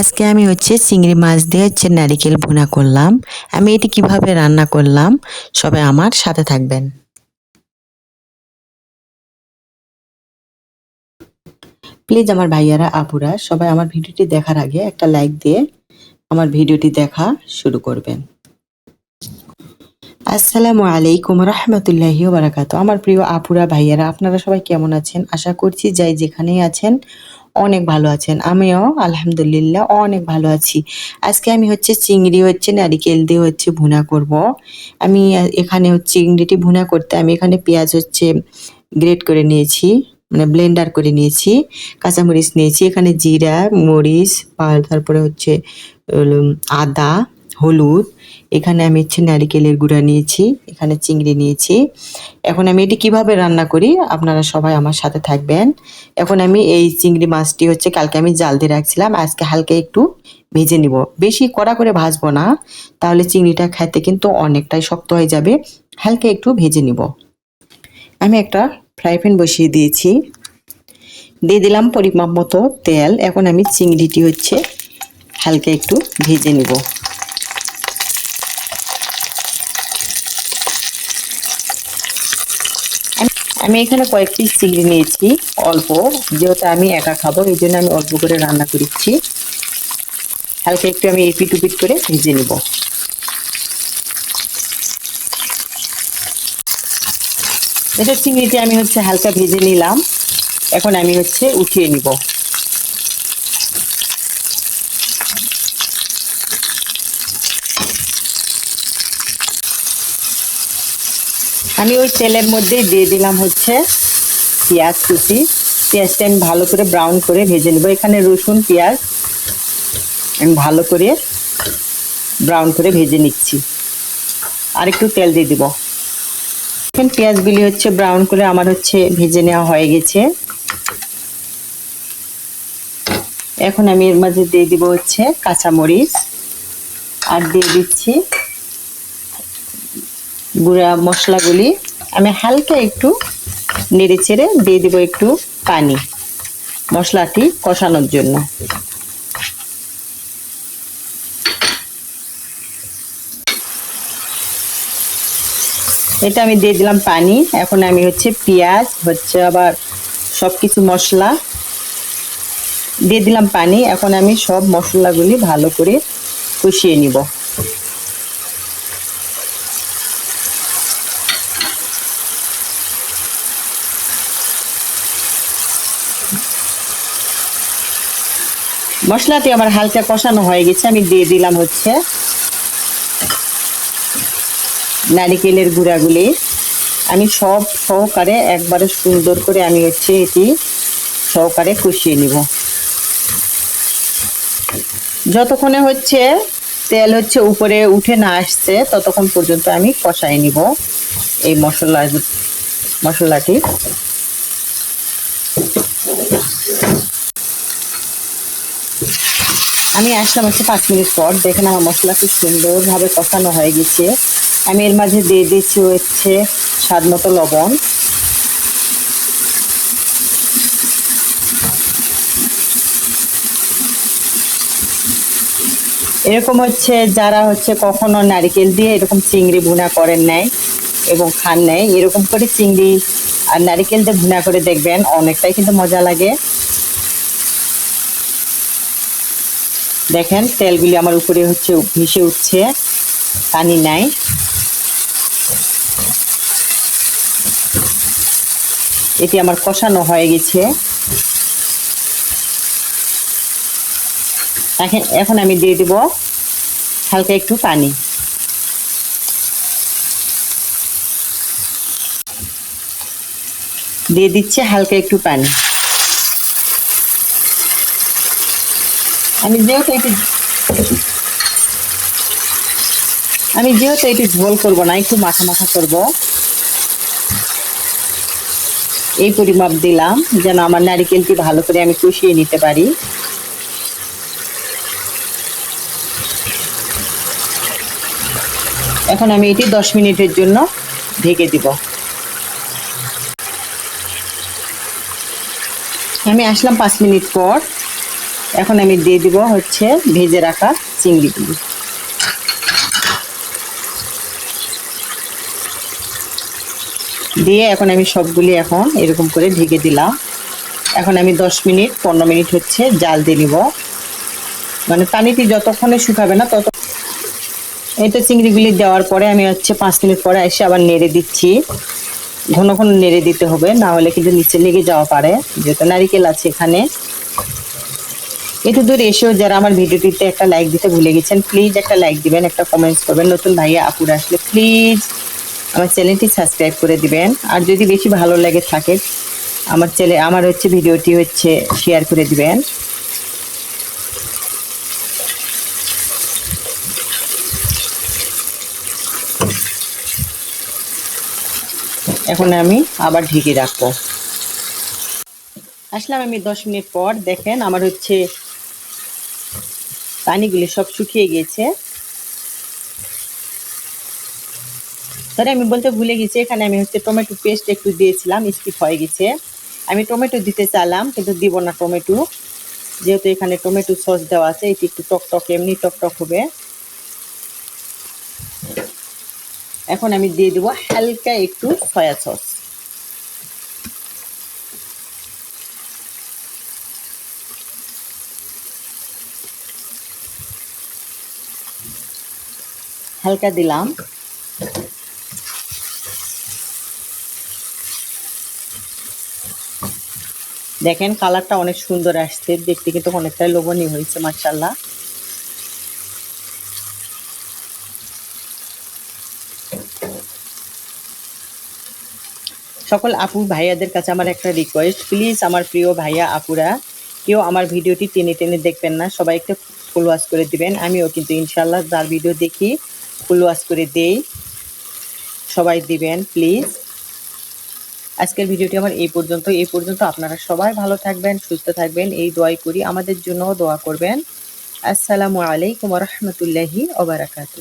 আজকে আমি হচ্ছে চিংড়ি মাছ দিয়ে হচ্ছে নারিকেল ভুনা করলাম। আমি এটি কীভাবে রান্না করলাম, সবাই আমার সাথে থাকবেন। প্লিজ আমার ভাইয়ারা, আপুরা, সবাই আমার ভিডিওটি দেখার আগে একটা লাইক দিয়ে আমার ভিডিওটি দেখা শুরু করবেন। আসসালামু আলাইকুম রহমতুল্লাহি বারাকাতু আমার প্রিয় আপুরা, ভাইয়ারা, আপনারা সবাই কেমন আছেন? আশা করছি যাই যেখানেই আছেন অনেক ভালো আছেন। আমিও, আলহামদুলিল্লাহ, অনেক ভালো আছি। আজকে আমি হচ্ছে চিংড়ি, হচ্ছে নারিকেল দিয়ে হচ্ছে ভুনা করব। আমি এখানে হচ্ছে চিংড়িটি ভুনা করতে আমি এখানে পেঁয়াজ হচ্ছে গ্রেট করে নিয়েছি মানে ব্লেন্ডার করে নিয়েছি, কাঁচামরিচ নিয়েছি, এখানে জিরা, মরিচ, তারপরে হচ্ছে আদা হলুদ, এখানে আমি হচ্ছে নারিকেলের গুঁড়া নিয়েছি, এখানে চিংড়ি নিয়েছি। এখন আমি এটি কীভাবে রান্না করি আপনারা সবাই আমার সাথে থাকবেন। এখন আমি এই চিংড়ি মাছটি হচ্ছে কালকে আমি জাল দিয়ে রাখছিলাম, আজকে হালকা একটু ভেজে নিব। বেশি কড়া করে ভাজবো না, তাহলে চিংড়িটা খেতে কিন্তু অনেকটাই শক্ত হয়ে যাবে। হালকা একটু ভেজে নিব। আমি একটা ফ্রাই প্যান বসিয়ে দিয়েছি। দিয়ে দিলাম পরিমাপ মতো তেল। এখন আমি চিংড়িটি হচ্ছে হালকা একটু ভেজে নিব। আমি- এখানে কয়েকটি চিংড়ি নিয়েছি, অল্প, যেহেতু আমি একা খাব, এই জন্য আমি অল্প করে রান্না করেছি। হালকা একটু আমি এপিট উপিট করে ভেজে নিব। এটা চিংড়িটি আমি হচ্ছে হালকা ভেজে নিলাম। এখন আমি হচ্ছে উঠিয়ে নিব। আমি ওই তেলের মধ্যেই দিয়ে দিলাম হচ্ছে পেঁয়াজ কুচি। পেঁয়াজটা আমি ভালো করে ব্রাউন করে ভেজে নেব। এখানে রসুন, পেঁয়াজ আমি ভালো করে ব্রাউন করে ভেজে নিচ্ছি। আর একটু তেল দিয়ে দিব। এখন পেঁয়াজগুলি হচ্ছে ব্রাউন করে আমার হচ্ছে ভেজে নেওয়া হয়ে গেছে। এখন আমি এর মাঝে দিয়ে দিব হচ্ছে কাঁচামরিচ। আর দিয়ে দিচ্ছি গুঁড়া মশলাগুলি আমি হালকা একটু নেড়ে চেড়ে দিয়ে দেবো একটু পানি মশলাটি কষানোর জন্য। এটা আমি দিয়ে দিলাম পানি। এখন আমি হচ্ছে পেঁয়াজ, হচ্ছে আবার সব কিছু মশলা দিয়ে দিলাম পানি। এখন আমি সব মশলাগুলি ভালো করে কষিয়ে নিব। মশলাটি আমার হালকা কষানো হয়ে গেছে, আমি দিয়ে দিলাম হচ্ছে নারিকেলের গুঁড়াগুলি। আমি সব সহকারে একবারে সুন্দর করে আমি হচ্ছে এটি সহকারে কষিয়ে নিব। যতক্ষণে হচ্ছে তেল হচ্ছে উপরে উঠে না আসছে, ততক্ষণ পর্যন্ত আমি কষাই নিব এই মশলা মশলাটি। আমি আসলাম হচ্ছে পাঁচ মিনিট পর। দেখেন আমার মশলা খুব সুন্দরভাবে কষানো হয়ে গেছে। আমি এর মাঝে দিয়ে দিচ্ছি হচ্ছে স্বাদ মতো লবণ। এরকম হচ্ছে যারা হচ্ছে কখনো নারিকেল দিয়ে এরকম চিংড়ি ভুনা করেন নাই এবং খান নাই, এরকম করে চিংড়ি আর নারিকেল দিয়ে ভুনা করে দেখবেন, অনেকটাই কিন্তু মজা লাগে। দেখেন, তেলগুলি আমার উপরে হচ্ছে ভেসে উঠছে, পানি নাই। এটি আমার কষানো হয়ে গেছে। এখন এখন আমি দিয়ে দিব হালকা একটু পানি। দিয়ে দিচ্ছে হালকা একটু পানি। আমি যেহেতু একটু আমি যেহেতু একটু ঝোল করব না, একটু মাখা মাখা করব। এই পরিমাপ দিলাম, যেন আমার নারিকেলটি ভালো করে আমি কষিয়ে নিতে পারি। এখন আমি এটি দশ মিনিটের জন্য ঢেকে দিব। আমি আসলাম পাঁচ মিনিট পর। এখন আমি দিয়ে দিব হচ্ছে ভেজে রাখা চিংড়িগুলি। দিয়ে এখন আমি সবগুলি এখন এরকম করে ঢেকে দিলাম। এখন আমি দশ মিনিট, পনেরো মিনিট হচ্ছে জাল দিয়ে নিব। মানে পানিটি যতক্ষণে শুকাবে না তত এই তো চিংড়িগুলি দেওয়ার পরে আমি হচ্ছে পাঁচ মিনিট পরে এসে আবার নেড়ে দিচ্ছি। ঘন ঘন নেড়ে দিতে হবে, না হলে কিন্তু নিচে লেগে যাওয়া পারে। যেহেতু নারিকেল আছে এখানে একটু দূর এসেও যারা আমার ভিডিওটিতে একটা লাইক দিতে ভুলে গেছেন প্লিজ একটা লাইক দিবেন, একটা কমেন্টস করবেন। নতুন ভাইয়া আপুরা আসলে প্লিজ আমার চ্যানেলটি সাবস্ক্রাইব করে দিবেন। আর যদি বেশি ভালো লাগে থাকে, আমার চ্যানেল আমার হচ্ছে ভিডিওটি হচ্ছে শেয়ার করে দিবেন। এখন আমি আবার ঢেকে রাখব। আসলাম আমি দশ মিনিট পর। দেখেন আমার হচ্ছে পানিগুলি সব শুকিয়ে গিয়েছে। তাহলে আমি বলতে ভুলে গেছি, এখানে আমি হচ্ছে টমেটো পেস্ট একটু দিয়েছিলাম স্কিপ হয়ে গেছে। আমি টমেটো দিতে চাইলাম, কিন্তু দিব না টমেটো। যেহেতু এখানে টমেটো সস দেওয়া আছে, এটি একটু টক টক, এমনি টক টক হবে। এখন আমি দিয়ে দেবো হালকা একটু সয়া সস হালকা দিলাম। দেখেন কালারটা অনেক সুন্দর আসছে। দেখতে কিন্তু অনেকটাই লোভনীয় হয়েছে মার্শাল্লাহ সকল আপু ভাইয়াদের কাছে আমার একটা রিকোয়েস্ট প্লিজ আমার প্রিয় ভাইয়া আপুরা, কেউ আমার ভিডিওটি টেনে টেনে দেখবেন না, সবাই একটু ফুল করে দিবেন, আমিও কিন্তু ইনশাল্লাহ যার ভিডিও দেখি। ফুল ওয়াশ করে দেই। সবাই দিবেন প্লিজ আজকের ভিডিওটি আমার এই পর্যন্ত এই পর্যন্ত আপনারা সবাই ভালো থাকবেন, সুস্থ থাকবেন, এই দোয়াই করি। আমাদের জন্য দোয়া করবেন। আসসালামু আলাইকুম রহমতুল্লাহি ওবরাকাতু